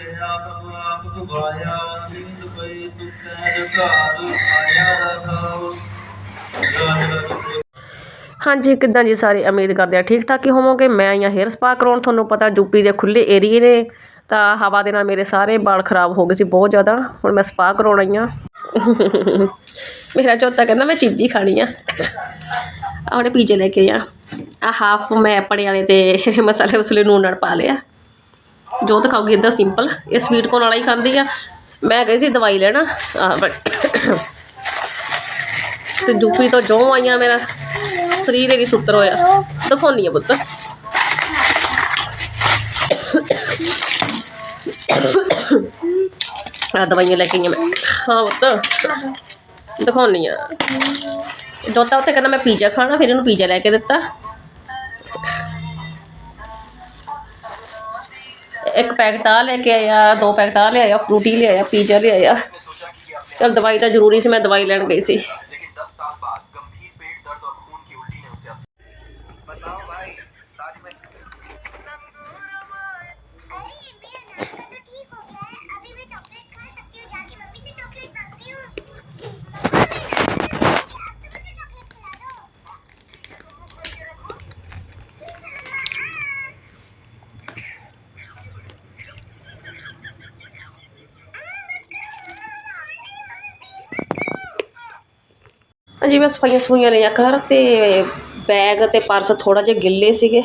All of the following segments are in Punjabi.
ਕਿਹਾ ਕਬ ਆਪ ਤੁਮਾਇਆ ਨਿੰਦ ਪਈ ਤੁਤੈ ਜਕਾਰ ਆਇਆ ਰਖਾਓ ਹਾਂਜੀ, ਕਿੱਦਾਂ ਜੀ ਸਾਰੇ? ਉਮੀਦ ਕਰਦੇ ਆ ਠੀਕ ਠਾਕ ਹੀ ਹੋਵੋਗੇ। ਮੈਂ ਆਈ ਹਾਂ ਹੇਅਰ ਸਪਾ ਕਰਾਉਣ। ਤੁਹਾਨੂੰ ਪਤਾ ਯੂਪੀ ਦੇ ਖੁੱਲੇ ਏਰੀਏ ਨੇ, ਤਾਂ ਹਵਾ ਦੇ ਨਾਲ ਮੇਰੇ ਸਾਰੇ ਵਾਲ ਖਰਾਬ ਹੋ ਗਏ ਸੀ ਬਹੁਤ ਜ਼ਿਆਦਾ। ਹੁਣ ਮੈਂ ਸਪਾ ਕਰਾਉਣ ਆਈ ਹਾਂ। ਮੇਰਾ ਚੌਥਾ ਕਹਿੰਦਾ, ਮੈਂ ਚੀਜ਼ੀ ਖਾਣੀ ਆ। ਆਹ ਉਹਨੇ ਪੀਜੇ ਲੈ ਕੇ ਆ ਆ ਹਾਫ ਮੈਂ ਆਪਣੇ ਵਾਲੇ ਤੇ ਮਸਾਲੇ ਉਸਲੇ ਨੂਨ ਨਾਲ ਪਾ ਲਿਆ। ਜੋ ਖਾਊਗੀ ਇਦਾਂ ਸਿੰਪਲ ਇਹ ਸਵੀਟ ਕੋਨ ਵਾਲਾ ਹੀ ਖਾਂਦੀ ਆ। ਮੈਂ ਗਈ ਸੀ ਦਵਾਈ ਲੈਣਾ। ਆਹ ਤੇ ਯੂਪੀ ਤੋਂ ਜੋ ਆਈਆਂ ਮੇਰਾ। ਸਰੀਰ ਹੀ ਸੁੱਤਰ ਹੋਇਆ। ਦਿਖਾਉਣੀ ਆ ਪੁੱਤ। ਆ ਦਵਾਈਆਂ ਲੈ ਕੇ ਆਈਆਂ ਮੈਂ। ਹਾਂ ਪੁੱਤ। ਦਿਖਾਉਣੀ ਆ। ਦੋਤਾ ਉੱਤੇ ਕਹਿੰਦਾ ਮੈਂ ਪੀਜ਼ਾ ਖਾਣਾ, ਫਿਰ ਇਹਨੂੰ ਪੀਜ਼ਾ ਲੈ ਕੇ ਦਿੱਤਾ। ਇੱਕ ਪੈਕਟ ਆ ਲੈ ਕੇ ਆਇਆ, ਦੋ ਪੈਕਟ ਆ ਲਿਆਇਆ ਫਰੂਟੀ ਲਿਆਇਆ ਪੀਜ਼ਾ ਲਿਆਇਆ ਚਲ ਦਵਾਈ ਤਾਂ ਜ਼ਰੂਰੀ ਸੀ, ਮੈਂ ਦਵਾਈ ਲੈਣ ਗਈ ਸੀ। ਹਾਂਜੀ ਮੈਂ ਸਫਾਈਆਂ ਸਫੂਈਆਂ ਲਈਆਂ ਕਰ ਤੇ ਬੈਗ ਤੇ ਪਰਸ ਥੋੜਾ ਜਿਹਾ ਗਿੱਲੇ ਸੀਗੇ।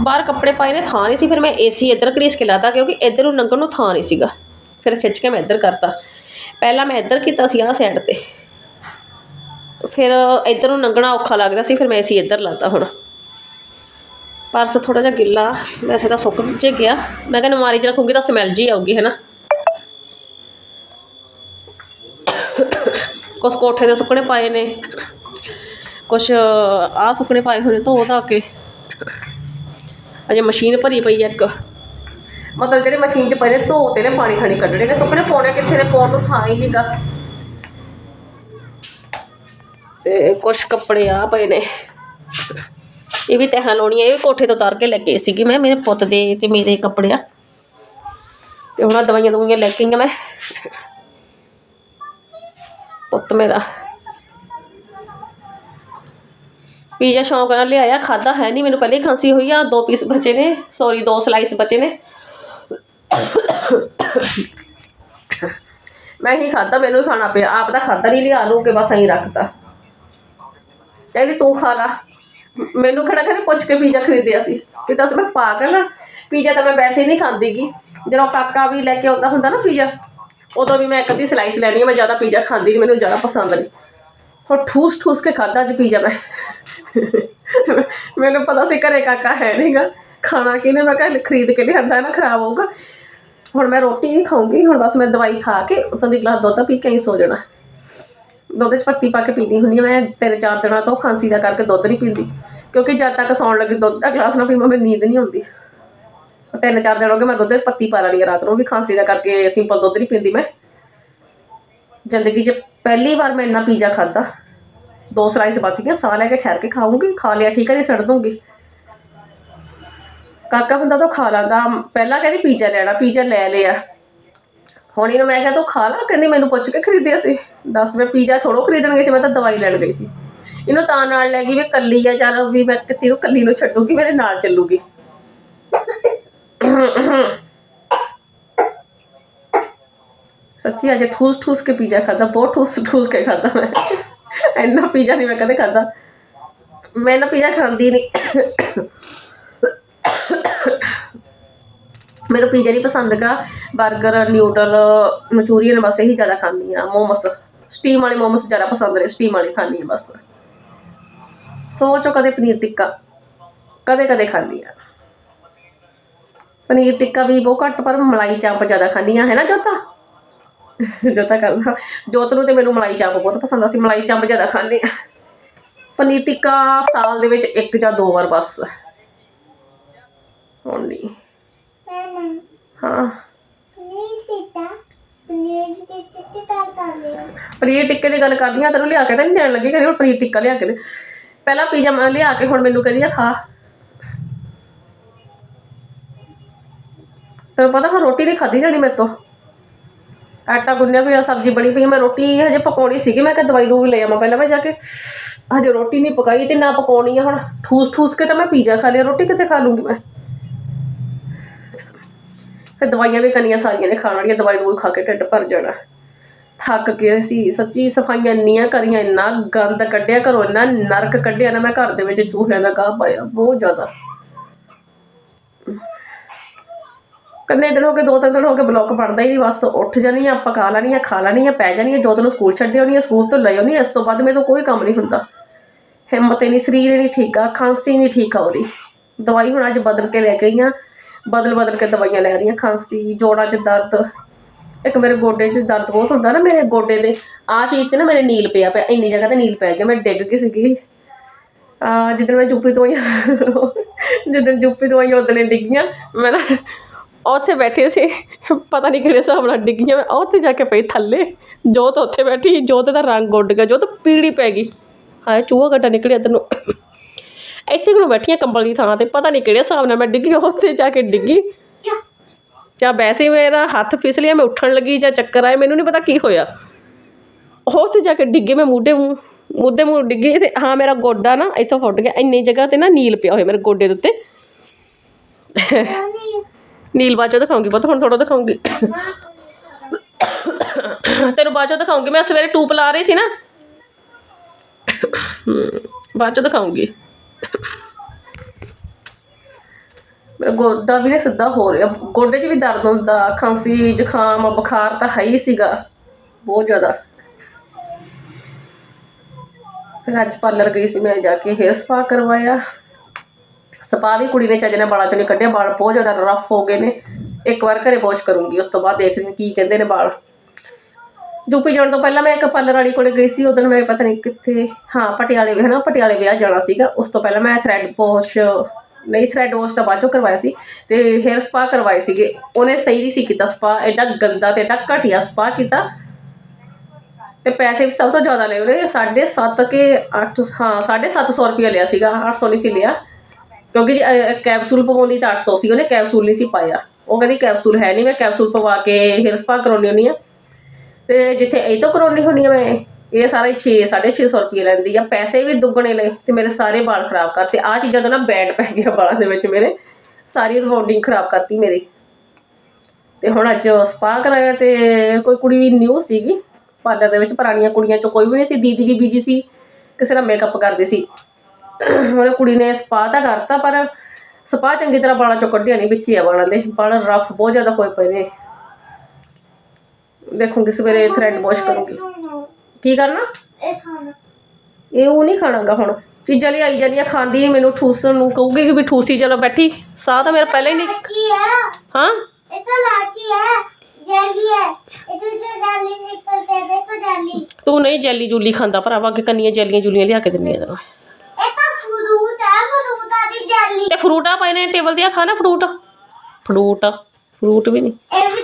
ਬਾਹਰ ਕੱਪੜੇ ਪਾਏ ਨੇ, ਥਾਂ ਨਹੀਂ ਸੀ, ਫਿਰ ਮੈਂ ਏਸੀ ਇੱਧਰ ਘੜੀਸ ਕੇ ਲਾਤਾ ਕਿਉਂਕਿ ਇੱਧਰ ਨੂੰ ਲੰਘਣ ਨੂੰ ਥਾਂ ਨਹੀਂ ਸੀਗਾ। ਫਿਰ ਖਿੱਚ ਕੇ ਮੈਂ ਇੱਧਰ ਕਰਤਾ। ਪਹਿਲਾਂ ਮੈਂ ਇੱਧਰ ਕੀਤਾ ਸੀ ਆਹ ਸਾਈਡ ਤੇ। ਫਿਰ ਇੱਧਰ ਨੂੰ ਲੰਘਣਾ ਔਖਾ ਲੱਗਦਾ ਸੀ, ਫਿਰ ਮੈਂ ਏਸੀ ਇੱਧਰ ਲਾਤਾ ਹੁਣ। ਪਰਸ ਥੋੜਾ ਜਿਹਾ ਗਿੱਲਾ, ਵੈਸੇ ਤਾਂ ਸੁੱਕ ਜੇ ਗਿਆ। ਮੈਂ ਕਹਿੰਦਾ ਮਾਰੀ 'ਚ ਰੱਖੂੰਗੀ ਤਾਂ ਸਮੈਲ ਜੀ ਆਊਗੀ ਹੈ ਨਾ ਕੁਛ ਕੋਠੇ ਦੇ ਸੁੱਕਣੇ ਪਾਏ ਨੇ। ਕੁਛ, ਆਹ ਸੁੱਕਣੇ ਪਾਏ ਹੋਏ ਨੇ ਧੋ ਧਾ ਕੇ। ਅਜੇ ਮਸ਼ੀਨ ਭਰੀ ਪਈ ਹੈ ਇੱਕ। ਮਤਲਬ ਜਿਹੜੇ ਮਸ਼ੀਨ 'ਚ ਪਏ ਨੇ ਧੋ ਨੇ ਪਾਣੀ ਖਾਣੀ ਕੱਢਣੇ ਨੇ। ਸੁੱਕਣੇ ਪਾਉਣੇ ਕਿੱਥੇ ਨੇ? ਪਾਉਣ ਨੂੰ ਥਾਂ ਹੀ ਨਹੀਂਗਾ ਤੇ ਕੁਛ ਕੱਪੜੇ ਆ ਪਏ ਨੇ। ਇਹ ਵੀ ਤਹਾਂ ਲਾਉਣੀ ਹੈ ਇਹ ਵੀ ਕੋਠੇ ਤੋਂ ਉਤਾਰ ਕੇ ਲੈ ਕੇ ਸੀਗੀ ਮੈਂ, ਮੇਰੇ ਪੁੱਤ ਦੇ ਤੇ ਮੇਰੇ ਕੱਪੜੇ ਆ ਤੇ ਹੁਣ ਦਵਾਈਆਂ ਦਵਾਈਆਂ ਲੈ ਕੇ ਆਈਆਂ ਮੈਂ। ਪੁੱਤ ਮੇਰਾ। ਪੀਜ਼ਾ ਸ਼ੌਂਕ ਨਾਲ ਲਿਆਇਆ ਖਾਦਾ ਹੈ ਨਹੀਂ ਮੈਨੂੰ ਪਹਿਲੇ ਖਾਂਸੀ ਹੋਈ ਆ, ਦੋ ਪੀਸ ਬਚੇ ਨੇ ਸੌਰੀ ਦੋ ਸਲਾਈਸ ਬਚੇ ਨੇ। ਮੈਂ ਹੀ ਖਾਦਾ ਮੈਨੂੰ ਹੀ ਖਾਣਾ ਪਿਆ, ਆਪ ਦਾ ਖਾਦਾ ਨਹੀਂ ਲਿਆ ਲੂ ਕੇ ਬਸ ਐਂ ਰੱਖਤਾ। ਕਹਿੰਦੀ ਤੂੰ ਖਾ ਲਾ। ਮੈਨੂੰ ਖੜਾ ਖੜੇ ਪੁੱਛ ਕੇ ਪੀਜ਼ਾ ਖਰੀਦਿਆ ਸੀ। ਕਿ ਦੱਸ ਮੈਂ ਪਾਗਲ ਆ। ਪੀਜ਼ਾ ਤਾਂ ਮੈਂ ਵੈਸੇ ਹੀ ਨਹੀਂ ਖਾਂਦੀਗੀ ਜਦੋਂ ਕਾਕਾ ਵੀ ਲੈ ਕੇ ਆਉਂਦਾ ਹੁੰਦਾ ਨਾ ਪੀਜ਼ਾ ਉਦੋਂ ਵੀ ਮੈਂ ਇੱਕ ਅੱਧੀ ਸਲਾਈਸ ਲੈਣੀ ਆ, ਮੈਂ ਜ਼ਿਆਦਾ ਪੀਜ਼ਾ ਖਾਂਦੀ ਨਹੀਂ ਮੈਨੂੰ ਜ਼ਿਆਦਾ ਪਸੰਦ ਨਹੀਂ ਹੁਣ ਠੂਸ ਠੂਸ ਕੇ ਖਾਦਾ ਅੱਜ ਪੀਜ਼ਾ ਮੈਂ। ਮੈਨੂੰ ਪਤਾ ਸੀ ਘਰੇ ਕਾਕਾ ਹੈ ਨਹੀਂਗਾ ਖਾਣਾ ਕਿਨੇ ਮੈਂ ਕਿਹਾ ਖਰੀਦ ਕੇ ਲਿਆਂਦਾ ਨਾ ਖਰਾਬ ਹੋਊਗਾ। ਹੁਣ ਮੈਂ ਰੋਟੀ ਨਹੀਂ ਖਾਊਂਗੀ, ਹੁਣ ਬਸ ਮੈਂ ਦਵਾਈ ਖਾ ਕੇ ਉਤੋਂ ਦੀ ਗਲਾਸ ਦੁੱਧ ਪੀ ਕੇ ਹੀ ਸੋ ਜਾਣਾ। ਦੁੱਧ 'ਚ ਪੱਤੀ ਪਾ ਕੇ ਪੀਣੀ ਹੁੰਦੀ ਆ, ਮੈਂ ਤਿੰਨ ਚਾਰ ਦਿਨਾਂ ਤੋਂ ਖਾਂਸੀ ਦਾ ਕਰਕੇ ਦੁੱਧ ਨਹੀਂ ਪੀਂਦੀ। ਕਿਉਂਕਿ ਜਦ ਤੱਕ ਸੌਣ ਲੱਗੀ ਦੁੱਧ ਦਾ ਗਲਾਸ ਨਾ ਪੀਵਾਂ ਮੈਨੂੰ ਨੀਂਦ ਨਹੀਂ ਆਉਂਦੀ। ਤਿੰਨ ਚਾਰ ਦਿਨ ਹੋ ਗਏ ਮੈਂ ਦੁੱਧ ਪੱਤੀ ਪਾ ਲੈਣੀ ਆ ਰਾਤ ਨੂੰ ਵੀ ਖਾਂਸੀ ਦਾ ਕਰਕੇ ਸਿੰਪਲ ਦੁੱਧ ਨਹੀਂ ਪੀਂਦੀ ਮੈਂ। ਜ਼ਿੰਦਗੀ 'ਚ ਪਹਿਲੀ ਵਾਰ ਮੈਂ ਇੰਨਾ ਪੀਜ਼ਾ ਖਾਦਾ ਦੋ ਸਲਾਈਸ ਬਚ ਗਈਆਂ, ਸਾਹ ਲੈ ਕੇ ਠਹਿਰ ਕੇ ਖਾਊਂਗੀ, ਖਾ ਲਿਆ, ਠੀਕ ਹੈ ਨਹੀਂ ਸੜ ਦੂੰਗੀ ਕਾਕਾ ਹੁੰਦਾ ਤਾਂ ਖਾ ਲੈਂਦਾ, ਪਹਿਲਾਂ ਕਹਿੰਦੀ ਪੀਜ਼ਾ ਲੈਣਾ, ਪੀਜ਼ਾ ਲੈ ਲਿਆ। ਹੁਣ ਇਹਨੂੰ ਮੈਂ ਕਿਹਾ, ਤੂੰ ਖਾ ਲਾ? ਕਹਿੰਦੀ, ਮੈਨੂੰ ਪੁੱਛ ਕੇ ਖਰੀਦਿਆ ਸੀ। ਦੱਸ ਮੈਂ ਪੀਜ਼ਾ ਥੋੜੋ ਖਰੀਦਣ ਗਈ ਸੀ, ਮੈਂ ਤਾਂ ਦਵਾਈ ਲੈਣ ਗਈ ਸੀ। ਇਹਨੂੰ ਤਾਂ ਨਾਲ ਲੈ ਗਈ ਵੀ ਕੱਲੀ ਆ, ਚੱਲ ਵੀ ਮੈਂ ਕਿਤੇ ਨੂੰ ਕੱਲੀ ਨੂੰ ਛੱਡੂਗੀ, ਮੇਰੇ ਨਾਲ ਚੱਲੂਗੀ। ਸੱਚੀ ਅੱਜ ਠੂਸ ਠੂਸ ਕੇ ਪੀਜ਼ਾ ਖਾਦਾ ਬਹੁਤ ਠੂਸ ਠੂਸ ਕੇ ਖਾਦਾ ਮੈਂ। ਇੰਨਾ ਪੀਜ਼ਾ ਨਹੀਂ ਮੈਂ ਕਦੇ ਖਾਦਾ ਮੈਂ ਨਾ ਪੀਜ਼ਾ ਖਾਂਦੀ ਨਹੀਂ ਮੈਨੂੰ ਪੀਜ਼ਾ ਨਹੀਂ ਪਸੰਦ ਗਾ 버ਗਰ ਨਿਊਡਲ ਮਚੂਰੀਅਨ ਬਸ ਇਹੀ ਜ਼ਿਆਦਾ ਖਾਂਦੀ ਆ ਮੋਮਸ, ਸਟੀਮ ਵਾਲੇ ਮੋਮਸ ਜ਼ਿਆਦਾ ਪਸੰਦ ਨੇ, ਸਟੀਮ ਵਾਲੇ ਖਾਂਦੀ ਆ ਬਸ। ਸੋਚੋ ਕਦੇ ਪਨੀਰ ਟਿੱਕਾ। ਕਦੇ ਕਦੇ ਖਾਂਦੀ ਆ ਪਨੀਰ ਟਿੱਕਾ ਵੀ ਬਹੁਤ ਘੱਟ ਪਰ ਮਲਾਈ ਚਾਪ ਜ਼ਿਆਦਾ ਖਾਂਦੀ ਹਾਂ ਹੈ ਨਾ ਜੋਤਾ? ਜੋਤਾ ਕਰਦਾ ਜੋਤ ਨੂੰ ਤੇ ਮੈਨੂੰ ਮਲਾਈ ਚਾਪ ਬਹੁਤ ਪਸੰਦ ਆ ਸੀ ਮਲਾਈ ਚਾਪ ਜ਼ਿਆਦਾ ਖਾਂਦੇ ਆ। ਪਨੀਰ ਟਿੱਕਾ ਸਾਲ ਦੇ ਵਿੱਚ ਇੱਕ ਜਾਂ ਦੋ ਵਾਰ ਬਸ। ਓਨਲੀ ਹਾਂ। ਪਨੀਰ ਟਿੱਕੇ ਦੀ ਗੱਲ ਕਰਦੀ ਆ ਤੈਨੂੰ ਲਿਆ ਕੇ ਤਾਂ ਨਹੀਂ ਦੇਣ ਲੱਗੀ ਕਹਿੰਦੀ ਪਨੀਰ ਟਿੱਕਾ ਲਿਆ ਕੇ ਦੇ। ਪਹਿਲਾਂ ਪੀਜ਼ਾ ਲਿਆ ਕੇ ਹੁਣ ਮੈਨੂੰ ਕਹਿੰਦੀ ਆ ਖਾ। ਤੈਨੂੰ ਪਤਾ ਹੁਣ ਰੋਟੀ ਨਹੀਂ ਖਾਧੀ ਜਾਣੀ ਮੇਰੇ ਤੋਂ। ਆਟਾ ਗੁੰਨਿਆ ਪਿਆ, ਸਬਜ਼ੀ ਬਣੀ ਪਈ ਮੈਂ ਰੋਟੀ ਹਜੇ ਪਕਾਉਣੀ ਸੀਗੀ, ਮੈਂ ਕਿਹਾ ਦਵਾਈ ਦੂ ਲੈ ਆਵਾਂ ਪਹਿਲਾਂ, ਮੈਂ ਜਾ ਕੇ ਹਜੇ ਰੋਟੀ ਨਹੀਂ ਪਕਾਈ ਤੇ ਨਾ ਪਕਾਉਣੀ ਆ ਹੁਣ। ਠੂਸ ਠੂਸ ਕੇ ਤਾਂ ਮੈਂ ਪੀਜ਼ਾ ਖਾ ਲਿਆ, ਰੋਟੀ ਕਿੱਥੇ ਖਾ ਲੂੰਗੀ ਮੈਂ? ਫਿਰ ਦਵਾਈਆਂ ਵੀ ਕੰਨੀਆਂ ਸਾਰੀਆਂ ਨੇ, ਖਾਣ ਵਾਲੀਆਂ ਦਵਾਈ ਦੂਈ ਖਾ ਕੇ ਢਿੱਡ ਭਰ ਜਾਣਾ। ਥੱਕ ਕੇ ਸੀ, ਸੱਚੀ ਸਫਾਈਆਂ ਇੰਨੀਆਂ ਕਰੀਆਂ, ਇੰਨਾ ਗੰਦ ਕੱਢਿਆ ਘਰੋਂ, ਇੰਨਾ ਨਰਕ ਕੱਢਿਆ ਨਾ ਮੈਂ ਘਰ ਦੇ ਵਿੱਚ ਚੂਹਿਆਂ ਦਾ ਗਾਹ ਪਾਇਆ, ਬਹੁਤ ਜ਼ਿਆਦਾ। ਕੰਨੇ ਦਿਨ ਹੋ ਗਏ ਦੋ ਤਿੰਨ ਦਿਨ ਹੋ ਗਏ ਬਲੌਕ ਪੜਦਾ ਹੀ ਨਹੀਂ, ਬਸ ਉੱਠ ਜਾਣੀ ਆ ਪਕਾ ਲੈਣੀ ਆ ਖਾ ਲੈਣੀ ਆ ਪੈ ਜਾਣੀ ਆ ਜੋ ਤੈਨੂੰ ਸਕੂਲ ਛੱਡੇ ਹੋਣੀ ਆ ਸਕੂਲ ਤੋਂ ਲੈ ਆਉਣੀ ਆ ਇਸ ਤੋਂ ਬਾਅਦ ਮੇਰੇ ਤੋਂ ਕੋਈ ਕੰਮ ਨਹੀਂ ਹੁੰਦਾ। ਹਿੰਮਤ ਹੀ ਨਹੀਂ, ਸਰੀਰ ਹੀ ਨਹੀਂ ਠੀਕ ਆ, ਖਾਂਸੀ ਨਹੀਂ ਠੀਕ ਆ ਉਹਦੀ। ਦਵਾਈ ਹੁਣ ਅੱਜ ਬਦਲ ਕੇ ਲੈ ਗਈ ਆਈ ਆ ਬਦਲ ਬਦਲ ਕੇ ਦਵਾਈਆਂ ਲੈ ਰਹੀ ਆ ਖਾਂਸੀ, ਜੋੜਾਂ 'ਚ ਦਰਦ। ਇੱਕ ਮੇਰੇ ਗੋਡੇ 'ਚ ਦਰਦ ਬਹੁਤ ਹੁੰਦਾ ਨਾ, ਮੇਰੇ ਗੋਡੇ ਦੇ, ਆਹ ਚੀਜ਼ ਤੇ ਨਾ ਮੇਰੇ ਨੀਲ ਪਿਆ ਪਿਆ, ਇੰਨੀ ਜਗ੍ਹਾ ਤੇ ਨੀਲ ਪੈ ਗਿਆ, ਮੈਂ ਡਿੱਗ ਗਈ ਸੀਗੀ। ਜਿੱਦਣ ਮੈਂ ਜੁੱਪੀ ਤੋਂ ਆਈ ਜਿੱਦਣ ਜੁੱਪੀ ਤੋਂ ਆਈ ਉਦੋਂ ਡਿੱਗੀਆਂ, ਮੈਂ ਨਾ ਉੱਥੇ ਬੈਠੇ ਸੀ। ਪਤਾ ਨਹੀਂ ਕਿਹੜੇ ਹਿਸਾਬ ਨਾਲ ਡਿੱਗੀਆਂ। ਮੈਂ ਉੱਥੇ ਜਾ ਕੇ ਪਈ ਥੱਲੇ। ਜੋਤ ਉੱਥੇ ਬੈਠੀ ਜੋਤ ਦਾ ਰੰਗ ਉੱਡ ਗਿਆ। ਜੋਤ ਪੀੜੀ ਪੈ ਗਈ। ਹਾਏ, ਚੂਹਾ ਗੱਡਾ ਨਿਕਲਿਆ ਤੈਨੂੰ ਇੱਥੇ ਨੂੰ ਬੈਠੀਆਂ ਕੰਬਲ ਦੀ ਥਾਂ ਤੇ? ਪਤਾ ਨਹੀਂ ਕਿਹੜੇ ਹਿਸਾਬ ਨਾਲ ਮੈਂ ਡਿੱਗੀ ਉੱਥੇ ਜਾ ਕੇ ਡਿੱਗੀ। ਜਾਂ ਵੈਸੇ ਮੇਰਾ ਹੱਥ ਫਿਸਲਿਆ ਮੈਂ ਉੱਠਣ ਲੱਗੀ ਜਾਂ ਚੱਕਰ ਆਏ, ਮੈਨੂੰ ਨਹੀਂ ਪਤਾ ਕੀ ਹੋਇਆ। ਉਹ ਤੇ ਜਾ ਕੇ ਡਿੱਗੇ, ਮੈਂ ਮੂਢੇ ਮੂੰਹ ਮੁੱਦੇ ਮੂੰਹ ਡਿੱਗੀ ਤੇ ਹਾਂ, ਮੇਰਾ ਗੋਡਾ ਨਾ ਇੱਥੋਂ ਫੁੱਟ ਗਿਆ। ਇੰਨੀ ਜਗ੍ਹਾ ਤੇ ਨਾ ਨੀਲ ਪਿਆ ਹੋਇਆ ਮੇਰੇ ਗੋਡੇ ਦੇ ਉੱਤੇ। ਨੀਲ ਬਾਚੋ ਦਿਖਾਉਂਗੀ ਪਤਾ, ਹੁਣ ਥੋੜਾ ਦਿਖਾਉਂਗੀ। ਤੈਨੂੰ ਬਾਅਦ ਚੋਂ ਦਿਖਾਉਂਗੀ, ਮੈਂ ਸਵੇਰੇ ਟੂਪ ਲਾ ਰਹੀ ਸੀ ਨਾ। ਬਾਅਦ ਚੋਂ ਦਿਖਾਉਂਗੀ। ਮੇਰਾ ਗੋਡਾ ਵੀ ਨੇ ਸਿੱਧਾ ਹੋ ਰਿਹਾ, ਗੋਡੇ 'ਚ ਵੀ ਦਰਦ ਹੁੰਦਾ ਖਾਂਸੀ ਜ਼ੁਕਾਮ ਬੁਖਾਰ ਤਾਂ ਹੈ ਹੀ ਸੀਗਾ, ਬਹੁਤ ਜ਼ਿਆਦਾ। ਫਿਰ ਅੱਜ ਪਾਰਲਰ ਗਈ ਸੀ, ਮੈਂ ਜਾ ਕੇ ਹੇਅਰ ਸਪਾ ਕਰਵਾਇਆ। ਸਪਾ ਵੀ ਕੁੜੀ ਨੇ ਚੱਜ ਨਾਲ ਬਾਲਾਂ ਚੋਂ ਨਹੀਂ ਕੱਢਿਆ ਬਾਲ ਬਹੁਤ ਜ਼ਿਆਦਾ ਰਫ ਹੋ ਗਏ ਨੇ। ਇੱਕ ਵਾਰ ਘਰੇ ਵਾਸ਼ ਕਰੂੰਗੀ, ਉਸ ਤੋਂ ਬਾਅਦ ਦੇਖਦੀ ਹਾਂ ਕੀ ਕਹਿੰਦੇ ਨੇ ਬਾਲ ਯੂਪੀ ਜਾਣ ਤੋਂ ਪਹਿਲਾਂ ਮੈਂ ਇੱਕ ਪਾਰਲਰ ਵਾਲੀ ਕੋਲੇ ਗਈ ਸੀ, ਉਦੋਂ ਮੈਂ ਪਤਾ ਨਹੀਂ ਕਿੱਥੇ, ਹਾਂ, ਪਟਿਆਲੇ ਵਿਆਹ ਨਾ ਪਟਿਆਲੇ ਵਿਆਹ ਜਾਣਾ ਸੀਗਾ। ਉਸ ਤੋਂ ਪਹਿਲਾਂ ਮੈਂ ਥ੍ਰੈਡ ਵਾਸ਼ ਨਹੀਂ ਥ੍ਰੈਡ ਵਾਸ਼ ਤਾਂ ਬਾਅਦ ਚੋਂ ਕਰਵਾਇਆ ਸੀ ਤੇ ਹੇਅਰ ਸਪਾ ਕਰਵਾਏ ਸੀਗੇ। ਉਹਨੇ ਸਹੀ ਨਹੀਂ ਸੀ ਕੀਤਾ ਸਪਾ ਐਡਾ ਗੰਦਾ ਤੇ ਐਡਾ ਘਟੀਆ ਸਪਾ ਕੀਤਾ। ਤੇ ਪੈਸੇ ਵੀ ਸਭ ਤੋਂ ਜ਼ਿਆਦਾ ਲਏ ਉਹਨੇ 7.5 ਕੇ 8 ਹਾਂ 750 ਰੁਪਏ ਲਿਆ ਸੀਗਾ 800 ਨਹੀਂ ਸੀ ਲਿਆ। ਕਿਉਂਕਿ ਜੀ, ਕੈਪਸੂਲ ਪਵਾਉਂਦੀ ਤਾਂ 800 ਸੀ ਉਹਨੇ ਕੈਪਸੂਲ ਨਹੀਂ ਸੀ ਪਾਇਆ। ਉਹ ਕਹਿੰਦੀ ਕੈਪਸੂਲ ਹੈ ਨਹੀਂ ਮੈਂ ਕੈਪਸੂਲ ਪਵਾ ਕੇ ਹੇਅਰ ਸਪਾ ਕਰਾਉਣੀ ਹੁੰਦੀ ਆ। ਤੇ ਜਿੱਥੇ ਇਹ ਤੋਂ ਕਰਾਉਣੀ ਹੁੰਦੀ ਆ ਮੈਂ ਇਹ ਸਾਰੇ 6 650 ਰੁਪਏ ਲੈਂਦੀ ਆ। ਪੈਸੇ ਵੀ ਦੁੱਗਣੇ ਲਏ ਤੇ ਮੇਰੇ ਸਾਰੇ ਵਾਲ ਖਰਾਬ ਕਰਤੇ। ਆ ਚੀਜ਼ਾਂ ਦਾ ਨਾ ਬੈਂਡ ਪੈ ਗਿਆ ਵਾਲਾਂ ਦੇ ਵਿੱਚ ਮੇਰੇ। ਸਾਰੀ ਰਿਬੌਂਡਿੰਗ ਖਰਾਬ ਕਰਤੀ ਮੇਰੀ। ਤੇ ਹੁਣ ਅੱਜ ਸਪਾ ਕਰਾਇਆ ਤੇ ਕੋਈ ਕੁੜੀ ਨਿਊ ਸੀਗੀ। ਪਾਰਲਰ ਦੇ ਵਿੱਚ ਪੁਰਾਣੀਆਂ ਕੁੜੀਆਂ ਚੋਂ ਕੋਈ ਵੀ ਨਹੀਂ ਸੀ। ਦੀਦੀ ਵੀ ਬੀਜੀ ਸੀ। ਕਿਸੇ ਨਾਲ ਮੇਕਅਪ ਕਰਦੀ ਸੀ। ਉਹਨੇ ਕੁੜੀ ਨੇ ਸਪਾ ਤਾਂ ਕਰਤਾ ਪਰ ਸਪਾ ਚੰਗੀ ਤਰ੍ਹਾਂ ਵਾਲਾਂ ਚੋਂ ਕੱਢਿਆ ਨਹੀਂ ਵਿੱਚ ਹੀ ਆ ਵਾਲਾਂ ਦੇ। ਵਾਲ ਰਫ ਬਹੁਤ ਜ਼ਿਆਦਾ ਹੋਏ ਪਏ ਨੇ। ਦੇਖੂੰਗੀ ਸਵੇਰੇ ਥ੍ਰੈਡ ਵਾਸ਼ ਕਰੂੰਗੀ। ਕੀ ਕਰਨਾ? ਇਹ ਖਾਣਾ। ਇਹ ਉਹ ਨਹੀਂ ਖਾਣਾਗਾ ਹੁਣ। ਚੀਜ਼ਾਂ ਲਈ ਆਈ ਜਾਂਦੀਆਂ ਖਾਂਦੀ ਮੈਨੂੰ ਠੂਸਣ ਨੂੰ ਕਹੂਗੀ ਕਿ ਵੀ ਠੂਸੀ ਚਲੋ ਬੈਠੀ। ਸਾਹ ਤਾਂ ਮੇਰਾ ਪਹਿਲਾਂ ਹੀ ਨਹੀਂ। ਹੈ? ਇਹ ਤਾਂ ਲਾਚੀ ਹੈ ਜੈਲੀ ਹੈ ਇਹ ਤੋਂ ਜੋ ਜੈਲੀ ਨਿਕਲਦੇ ਦੇਖੋ ਜੈਲੀ। ਤੂੰ ਨਹੀਂ ਜੈਲੀ ਜੂਲੀ ਖਾਂਦਾ ਭਰਾਵਾ ਅੱਗੇ ਕੰਨੀਆਂ ਜੈਲੀਆਂ ਜੂਲੀਆਂ ਲਿਆ ਕੇ ਦਿੰਦੀਆਂ ਤੈਨੂੰ ਇਹ ਤਾਂ ਫਰੂਟ ਹੈ ਫਰੂਟ ਆ ਦੀ ਜੈਲੀ ਤੇ ਫਰੂਟਾਂ ਪਏ ਨੇ ਟੇਬਲ ਤੇ ਆ ਨਾ ਫਰੂਟ ਫਰੂਟ ਫਰੂਟ ਵੀ ਨਹੀਂ ਇਹ ਵੀ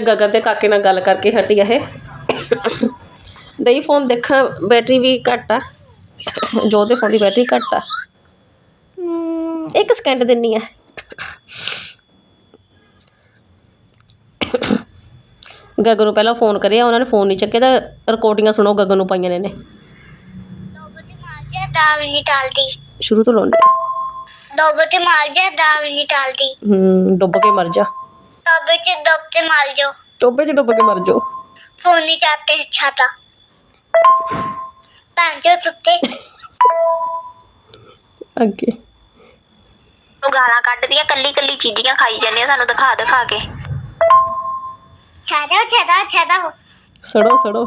ਗਗਨ ਤੇ ਕਾਕੇ ਨਾਲ ਗੱਲ ਕਰਕੇ ਹਟੀ ਆ ਇਹ। ਦਈ ਫੋਨ ਦੇਖਾਂ ਬੈਟਰੀ ਵੀ ਘੱਟ ਆ। ਜੋ ਦੇ ਫੋਨ ਦੀ ਬੈਟਰੀ ਘੱਟ ਆ। ਇੱਕ ਸਕਿੰਟ ਦਿੰਨੀ ਆ। ਗਗਨ ਨੂੰ ਪਹਿਲਾਂ ਫੋਨ ਕਰਿਆ ਉਹਨਾਂ ਨੇ ਫੋਨ ਨਹੀਂ ਚੱਕਿਆ ਤਾਂ ਰਿਕਾਰਡਿੰਗਾਂ ਸੁਣੋ ਗਗਨ ਨੂੰ ਪਾਈਆਂ ਨੇ ਨੇ डोबती मार दिया दाल नहीं डालती ਸ਼ੁਰੂ ਤੋਂ ਲਾਉਂਦੇ डोबती मार दिया दाल नहीं डालती ਹੂੰ ਡੁੱਬ ਕੇ ਮਰ ਜਾ डोबते डोबते मार जो ਟੋਬੇ 'ਚ ਡੁੱਬ ਕੇ ਮਰ ਜਾਓ फोन नहीं चाहते छाता भैन जो सुते ਅੱਗੇ ਉਹ ਗਾਲਾਂ ਕੱਢਦੀਆਂ ਕੱਲੀ ਕੱਲੀ ਚੀਜ਼ੀਆਂ ਖਾਈ ਜਾਂਦੀਆਂ ਸਾਨੂੰ ਦਿਖਾ ਦਿਖਾ ਕੇ छाड़ो छाड़ो छाड़ो ਸੜੋ ਸੜੋ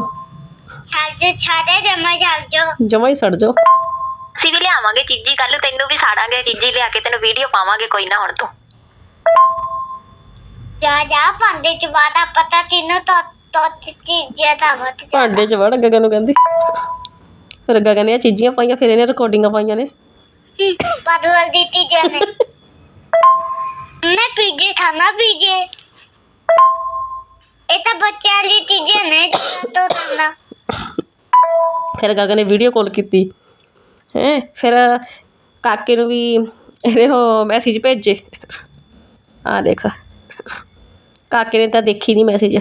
छाड़ो छाड़े जमा झाड़ जो ਜਮਾ ਹੀ ਸੜ ਜਾਓ ਅਸੀਂ ਵੀ ਲਿਆਵਾਂਗੇ ਚੀਜ਼ੀ ਕੱਲ ਤੈਨੂੰ ਵੀ ਸਾੜਾਂਗੇ ਚੀਜ਼ੀ ਲਿਆ ਕੇ ਤੈਨੂੰ ਵੀਡੀਓ ਪਾਵਾਂਗੇ ਕੋਈ ਨਾ ਹੁਣ ਤੂੰ जा जा पांडे च बाता पता तीनों तो तो चीजें था मत ਭਾਂਡੇ 'ਚ ਵੜ ਗਗਨ ਨੂੰ ਕਹਿੰਦੀ ਫਿਰ ਗਗਨ ਨੇ ਇਹ ਚੀਜ਼ੀਆਂ ਪਾਈਆਂ ਫਿਰ ਇਹਨੇ ਰਿਕਾਰਡਿੰਗਾਂ ਪਾਈਆਂ ਨੇ बदल दी चीजें ने मैं पीजे था ना ਤਾਂ ਬੱਚਿਆਂ ਦੀ ਚੀਜ਼ਾਂ ਨੇ ਤੋਂ ਤਾਂ ਫਿਰ ਗਗਨ ਨੇ ਵੀਡੀਓ ਕਾਲ ਕੀਤੀ। ਹੈ ਫਿਰ ਕਾਕੇ ਨੂੰ ਵੀ ਇਹਦੇ ਮੈਸੇਜ ਭੇਜੇ। ਆ ਦੇਖ ਕਾਕੇ ਨੇ ਤਾਂ ਦੇਖੀ ਨਹੀਂ ਮੈਸੇਜ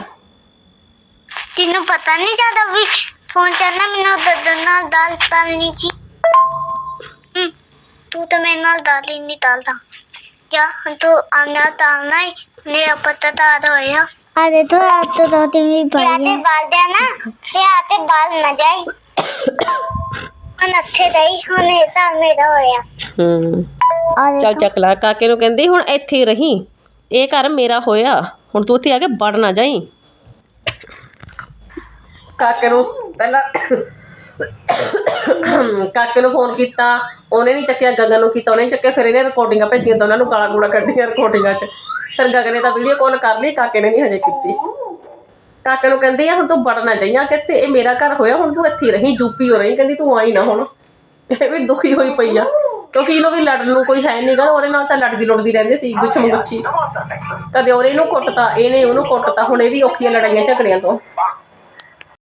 ਤੈਨੂੰ ਪਤਾ ਨਹੀਂ ਜ਼ਿਆਦਾ ਵੀ ਫੋਨ ਕਰਨਾ ਮੈਨੂੰ ਦਦਨ ਨਾਲ ਦਾਲ ਪਾਲਣੀ ਸੀ। ਤੂੰ ਤਾਂ ਮੇਰੇ ਨਾਲ ਦਾਲ ਨਹੀਂ ਦਾਲਦਾ ਜਾ ਹੁਣ ਤੂੰ ਤਾਂ ਨਹੀਂ ਮੇਰਾ ਪਤਾ ਤਾਂ ਹੋਇਆ अरे तो आप तो दो तीन भी पड़ी आते है बाल देना फिर आते बाल न जाए हम अच्छे रही हम ऐसा मेरा होया ਹੂੰ और ਚੱਲ ਚੱਕ ਲਾ ਕਾਕੇ ਨੂੰ ਕਹਿੰਦੀ ਹੁਣ ਇੱਥੇ ਹੀ ਰਹੀਂ ਇਹ ਘਰ ਮੇਰਾ ਹੋਇਆ ਹੁਣ ਤੂੰ ਇੱਥੇ ਆ ਕੇ ਵੜ ਨਾ ਜਾਈਂ ਕਾਕੇ ਨੂੰ ਪਹਿਲਾਂ ਕਾਕੇ ਨੂੰ ਫੋਨ ਕੀਤਾ ਉਹਨੇ ਨਹੀਂ ਚੱਕਿਆ ਗਗਨ ਨੂੰ ਕੀਤਾ ਉਹਨੇ ਨੀ ਚੱਕਿਆ ਫਿਰ ਇਹਨੇ ਰਿਕਾਰਡਿੰਗਾਂ ਭੇਜੀਆਂ ਦੋਨਾਂ ਨੂੰ ਗਾਲਾਂ ਗੂਲਾਂ ਕੱਢੀਆਂ ਰਿਕਾਰਡਿੰਗਾਂ 'ਚ ਫਿਰ ਗਗਨ ਤਾਂ ਵੀਡੀਓ ਕਾਲ ਕਰ ਲਈ, ਕਾਕੇ ਨੇ ਨਹੀਂ ਹਜੇ ਕੀਤੀ। ਕਾਕੇ ਨੂੰ ਕਹਿੰਦੀ ਆ, ਹੁਣ ਤੂੰ ਵੜ ਨਾ ਜਾਈਂ ਇਹ ਮੇਰਾ ਘਰ ਹੋਇਆ, ਹੁਣ ਤੂੰ ਇੱਥੇ ਰਹੀ ਰਹੀਂ ਯੂਪੀ ਹੋ ਰਹੀ। ਕਹਿੰਦੀ ਤੂੰ ਆਈ ਨਾ ਹੁਣ। ਇਹ ਵੀ ਦੁਖੀ ਹੋਈ ਪਈ ਆ। ਕਿਉਂਕਿ ਇਹਨੂੰ ਵੀ ਲੜਨ ਨੂੰ ਕੋਈ ਹੈ ਨਹੀਂਗਾ ਉਹਦੇ ਨਾਲ ਤਾਂ ਲੜਦੀ ਲੁੜਦੀ ਰਹਿੰਦੀ ਸੀ, ਗੁੱਛ ਮੁੱਛੀ। ਕਦੇ ਉਹਨੇ ਇਹਨੂੰ ਕੁੱਟਤਾ, ਇਹਨੇ ਉਹਨੂੰ ਕੁੱਟਤਾ, ਹੁਣ ਇਹ ਵੀ ਔਖੀਆਂ ਲੜਾਈਆਂ ਝਗੜੀਆਂ ਤੋਂ।